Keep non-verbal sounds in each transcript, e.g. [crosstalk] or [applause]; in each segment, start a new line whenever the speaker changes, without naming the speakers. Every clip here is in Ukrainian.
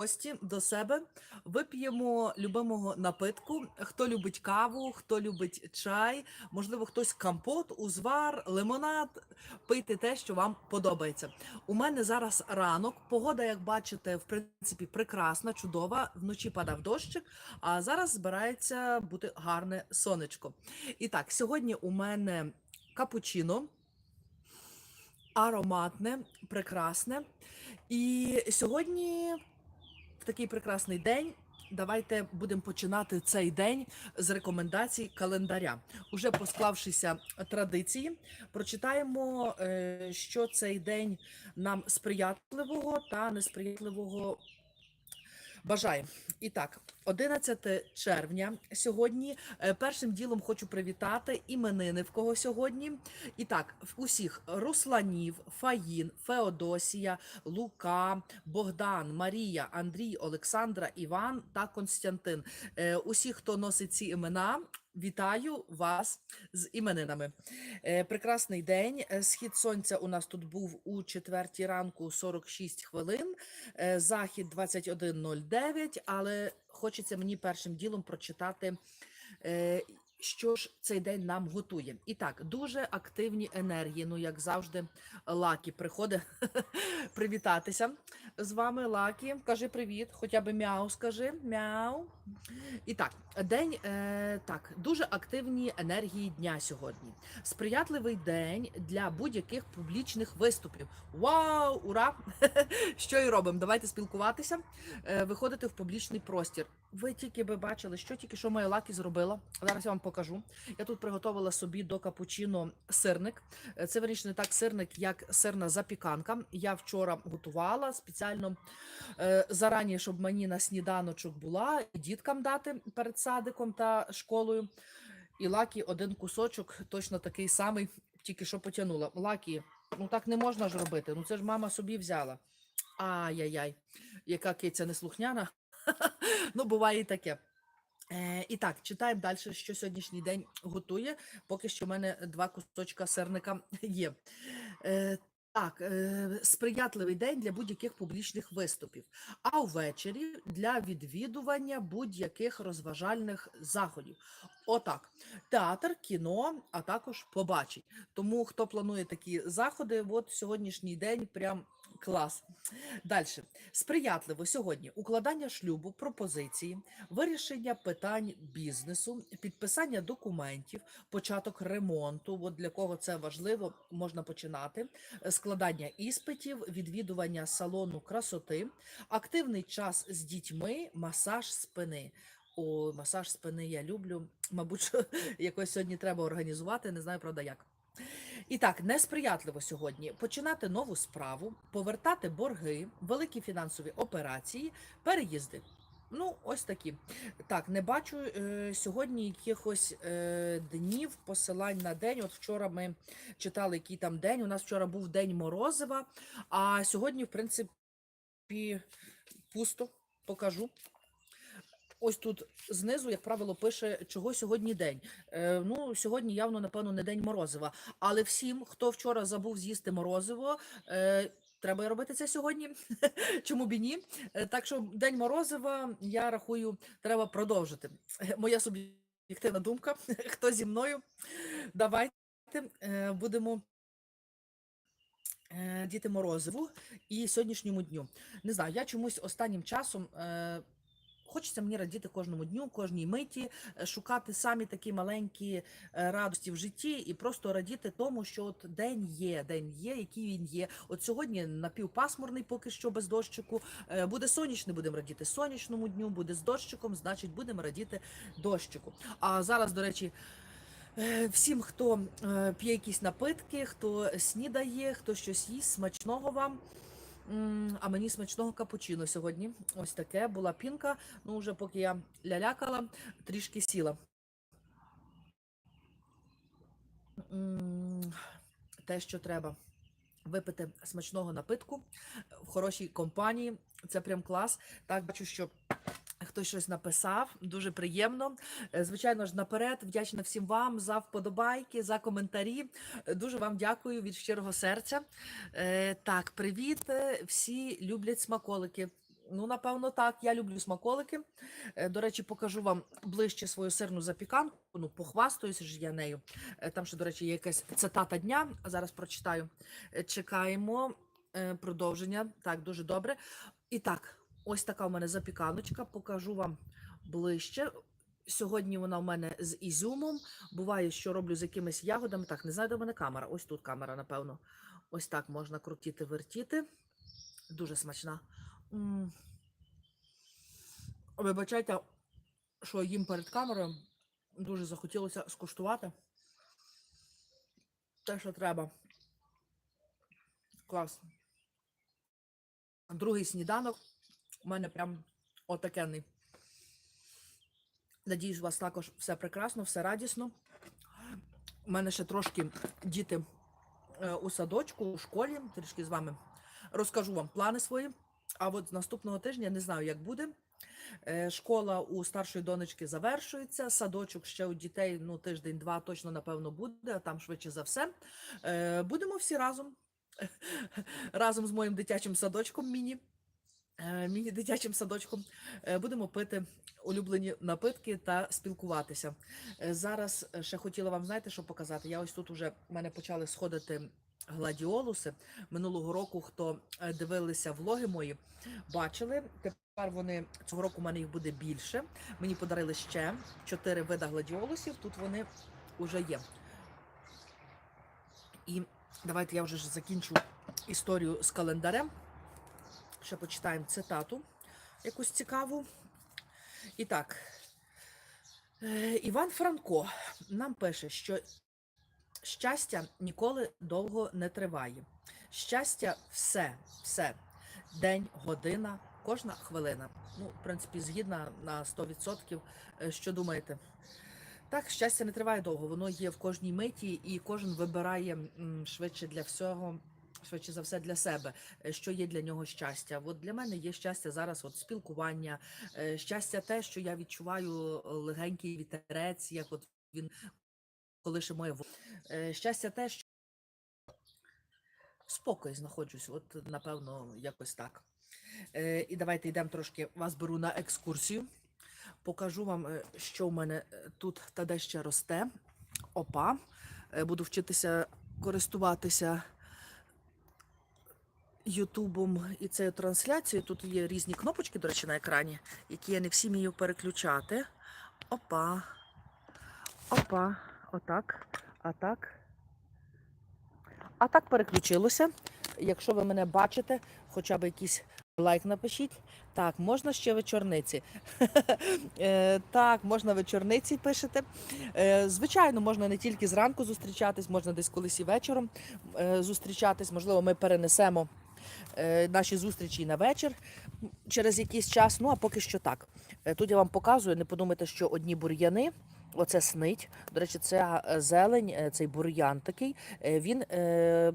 гості до себе, вип'ємо любимого напитку. Хто любить каву, хто любить чай, можливо, хтось компот, узвар, лимонад. Пийте те, що вам подобається. У мене зараз ранок. Погода, як бачите, в принципі, прекрасна, чудова. Вночі падав дощик, а зараз збирається бути гарне сонечко. І так, сьогодні у мене капучино. Ароматне, прекрасне. І сьогодні в такий прекрасний день. Давайте будемо починати цей день з рекомендацій календаря. Уже посклавшися традиції, прочитаємо, е, що цей день нам сприятливого та несприятливого бажає. І так, 11 червня сьогодні. Е, Першим ділом хочу привітати іменини в кого сьогодні. І так, усіх Русланів, Фаїн, Феодосія, Лука, Богдан, Марія, Андрій, Олександра, Іван та Константин. Е, Усі, хто носить ці імена. Вітаю вас з іменинами. Е, прекрасний день. Е, Схід сонця у нас тут був у четвертій ранку 46 хвилин, е, захід 21.09, але хочеться мені першим ділом прочитати, що ж цей день нам готує. І так, дуже активні енергії. Ну, як завжди, Лакі приходить [laughs] привітатися з вами. Лакі, кажи привіт, хоча б мяу, скажи мяу. І так, день е, так, дуже активні енергії дня сьогодні. Сприятливий день для будь-яких публічних виступів. Вау! Ура! [laughs] Що і робимо? Давайте спілкуватися, е, виходити в публічний простір. Ви тільки би бачили, що тільки що моя лакі зробила. Зараз я вам покажу. Я тут приготувала собі до капучино сирник. Е, Це вирішно не так сирник, як сирна запіканка. Я вчора готувала спеціально е, зарані, щоб мені на сніданочок була і діткам дати перед садиком та школою. І лакі один кусочок, точно такий самий, тільки що потягнула. Лакі, ну так не можна ж робити. Ну це ж мама собі взяла. Ай-яй-яй, яка киця неслухняна. [laughs] ну, буває і таке. Е, і так, читаємо далі, що сьогоднішній день готує. Поки що в мене два кусочка сирника є. Е, так, е, сприятливий день для будь-яких публічних виступів, а ввечері для відвідування будь-яких розважальних заходів. Отак, театр, кіно, а також побачень. Тому хто планує такі заходи, от сьогоднішній день прям клас. Далі. Сприятливо сьогодні укладання шлюбу, пропозиції, вирішення питань бізнесу, підписання документів, початок ремонту. От для кого це важливо, можна починати. Складання іспитів, відвідування салону красоти, активний час з дітьми, масаж спини. О, масаж спини я люблю. Мабуть, [laughs] якось сьогодні треба організувати, не знаю, правда, як. І так, несприятливо сьогодні починати нову справу, повертати борги, великі фінансові операції, переїзди. Ну, ось такі. Так, не бачу е, сьогодні якихось е, днів посилань на день. От вчора ми читали, який там день. У нас вчора був день морозива, а сьогодні, в принципі, пусто покажу. Ось тут знизу, як правило, пише, чого сьогодні день. Е, ну, сьогодні явно, напевно, не день морозива. Але всім, хто вчора забув з'їсти морозиво, е, треба робити це сьогодні. [laughs] Чому б і ні? Е, так що день морозива, я рахую, треба продовжити. Е, Моя суб'єктивна думка. [laughs] Хто зі мною? Давайте е, будемо. е, Діти морозиву і сьогоднішньому дню. Не знаю, я чомусь останнім часом е, Хочеться мені радіти кожному дню, кожній миті, е, шукати самі такі маленькі е, радості в житті і просто радіти тому, що от день є, день є, який він є. От сьогодні напівпасмурний, поки що без дощику. Е, Буде сонячний, будемо радіти сонячному дню, буде з дощиком, значить будемо радіти дощику. А зараз, до речі. Всім, хто п'є якісь напитки, хто снідає, хто щось їсть, смачного вам. А мені смачного капучино сьогодні. Ось таке була пінка. Ну, вже поки я лялякала, трішки сіла. Те, що треба. Випити смачного напитку в хорошій компанії. Це прям клас. Так, бачу, що хтось щось написав. Дуже приємно. Е, Звичайно ж, наперед вдячна всім вам за вподобайки, за коментарі. Е, Дуже вам дякую від щирого серця. Е, так, привіт. Всі люблять смаколики. Ну, напевно, так. Я люблю смаколики. До речі, покажу вам ближче свою сирну запіканку. Ну, похвастаюся ж я нею. Там ще, до речі, є якась цитата дня. Зараз прочитаю. Чекаємо продовження. Так, дуже добре. І так, ось така у мене запіканочка. Покажу вам ближче. Сьогодні вона у мене з ізюмом. Буває, що роблю з якимись ягодами. Так, не знаю, де в мене камера. Ось тут камера, напевно. Ось так можна крутити, вертіти. Дуже смачна. М. Вибачайте, що їм перед камерою дуже захотілося скуштувати. Те, що треба. Клас. Другий сніданок у мене прям отакенний. Надіюсь, у вас також все прекрасно, все радісно. У мене ще трошки діти е, у садочку, у школі. Трішки з вами розкажу вам плани свої. А от наступного тижня не знаю, як буде. Е, Школа у старшої донечки завершується. Садочок ще у дітей ну, тиждень-два точно, напевно, буде, а там швидше за все. Е, Будемо всі разом. [laughs] Разом з моїм дитячим садочком міні. Е, Міні-дитячим садочком е, будемо пити улюблені напитки та спілкуватися. Е, Зараз ще хотіла вам, знаєте, що показати? Я ось тут уже в мене почали сходити гладіолуси. Минулого року, хто дивилися влоги мої, бачили. Тепер вони цього року у мене їх буде більше. Мені подарили ще чотири вида гладіолусів. Тут вони вже є. І давайте я вже закінчу історію з календарем. Ще почитаємо цитату якусь цікаву. І так, е, Іван Франко нам пише, що щастя ніколи довго не триває. Щастя все, все. День, година, кожна хвилина. Ну, в принципі, згідна на 100%. Е, Що думаєте? Так, щастя не триває довго, воно є в кожній миті, і кожен вибирає швидше для всього, швидше за все для себе, е, що є для нього щастя. От для мене є щастя зараз, от спілкування, е, щастя, те, що я відчуваю е, легенький вітерець, як от він колише моє Е, Щастя, те, що спокій знаходжусь, от напевно, якось так. І давайте йдемо трошки, вас беру на екскурсію. Покажу вам, що в мене тут та де ще росте. Опа. Буду вчитися користуватися Ютубом і цією трансляцією. Тут є різні кнопочки, до речі, на екрані, які я не всі вмію переключати. Опа. Опа. Отак. А так. А так переключилося. Якщо ви мене бачите, хоча б якийсь лайк напишіть. Так, можна ще вечорниці. [laughs] Е, Так, можна вечорниці пишете. Е, Звичайно, можна не тільки зранку зустрічатись, можна десь колись і вечором е, зустрічатись. Можливо, ми перенесемо наші зустрічі на вечір через якийсь час. Ну а поки що так. Е, Тут я вам показую, не подумайте, що одні бур'яни. Оце снить. До речі, це е, зелень, е, цей бур'ян такий. е, Він е,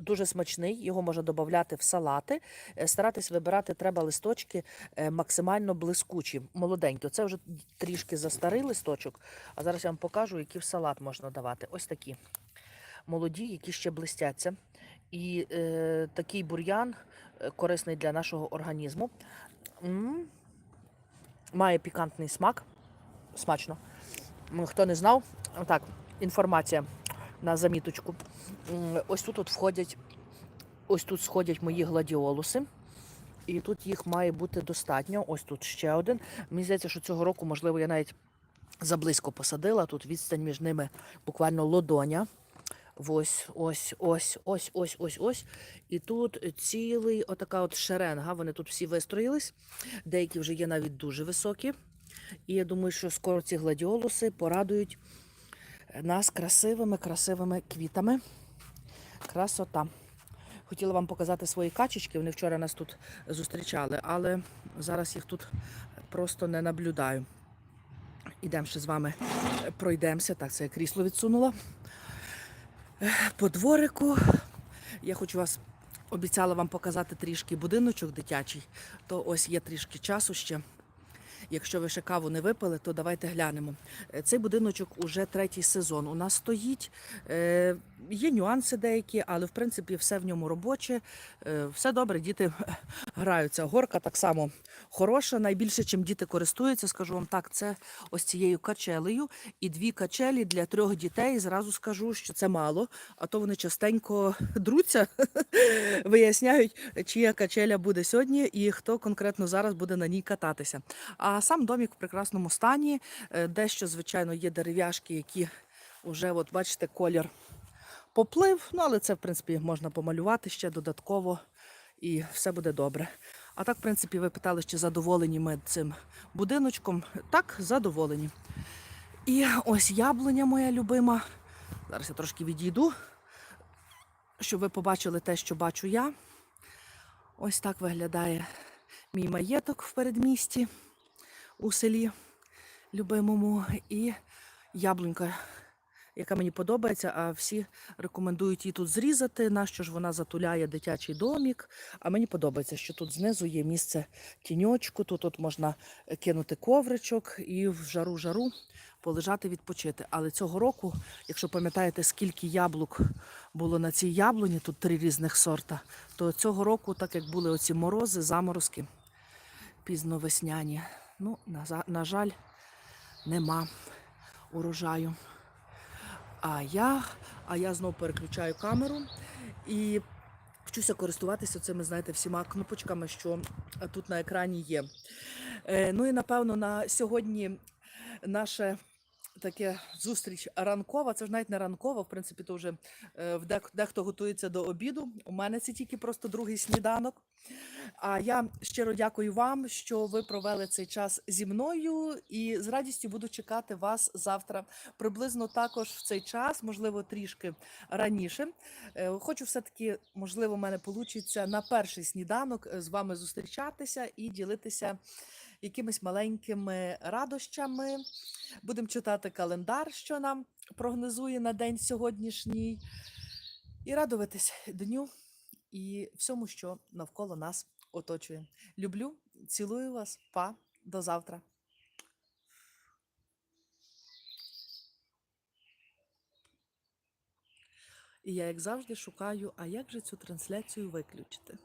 дуже смачний, його можна додати в салати. Е, Старатись вибирати треба листочки е, максимально блискучі, молоденькі. Це вже трішки застарий листочок, а зараз я вам покажу, які в салат можна давати. Ось такі молоді, які ще блистяться. І е, такий бур'ян е, корисний для нашого організму. М, Має пікантний смак. Смачно. Хто не знав, так, інформація на заміточку. Ось тут от входять, ось тут сходять мої гладіолуси. І тут їх має бути достатньо. Ось тут ще один. Мені здається, що цього року, можливо, я навіть заблизько посадила. Тут відстань між ними буквально лодоня. Ось, ось, ось, ось, ось, ось, ось. І тут цілий отака от шеренга. Вони тут всі вистроїлись. Деякі вже є навіть дуже високі. І я думаю, що скоро ці гладіолуси порадують нас красивими, красивими квітами. Красота. Хотіла вам показати свої качечки. Вони вчора нас тут зустрічали, але зараз їх тут просто не наблюдаю. Ідемо ще з вами пройдемося. Так, це я крісло відсунула. Е, По дворику. Я хочу вас обіцяла вам показати трішки будиночок дитячий, то ось є трішки часу ще. Якщо ви ще каву не випили, то давайте глянемо. Е, Цей будиночок уже третій сезон. У нас стоїть. Є нюанси деякі, але в принципі все в ньому робоче. Е, Все добре, діти [laughs] граються. Горка так само хороша. Найбільше, чим діти користуються, скажу вам так, це ось цією качелею. І дві качелі для трьох дітей. Зразу скажу, що це мало, а то вони частенько [laughs] друться, [laughs] виясняють, чия качеля буде сьогодні і хто конкретно зараз буде на ній кататися. А сам домік в прекрасному стані. Е, Дещо, звичайно, є дерев'яшки, які вже, от бачите, колір поплив. Ну, але це, в принципі, можна помалювати ще додатково і все буде добре. А так, в принципі, ви питали, чи задоволені ми цим будиночком. Так, задоволені. І ось яблуня моя любима. Зараз я трошки відійду, щоб ви побачили те, що бачу я. Ось так виглядає мій маєток в передмісті у селі любимому. І яблунька, яка мені подобається, а всі рекомендують її тут зрізати. Нащо ж вона затуляє дитячий домік? А мені подобається, що тут знизу є місце тіньочку, тут от можна кинути ковричок і в жару-жару полежати відпочити. Але цього року, якщо пам'ятаєте, скільки яблук було на цій яблуні, тут три різних сорта, то цього року, так як були оці морози, заморозки пізновесняні, ну, на, жаль, нема урожаю. А я, а я знову переключаю камеру і вчуся користуватися цими, знаєте, всіма кнопочками, що тут на екрані є. Е, ну і напевно на сьогодні наше таке зустріч ранкова. Це ж навіть не ранкова, в принципі, то вже е, дехто готується до обіду. У мене це тільки просто другий сніданок. А я щиро дякую вам, що ви провели цей час зі мною, і з радістю буду чекати вас завтра. Приблизно також в цей час, можливо, трішки раніше. Е, Хочу все-таки, можливо, в мене вийде на перший сніданок е, з вами зустрічатися і ділитися якимись маленькими радощами. Будемо читати календар, що нам прогнозує на день сьогоднішній, і радуватись дню і всьому, що навколо нас оточує. Люблю, цілую вас, па, до завтра. І я, як завжди, шукаю, а як же цю трансляцію виключити?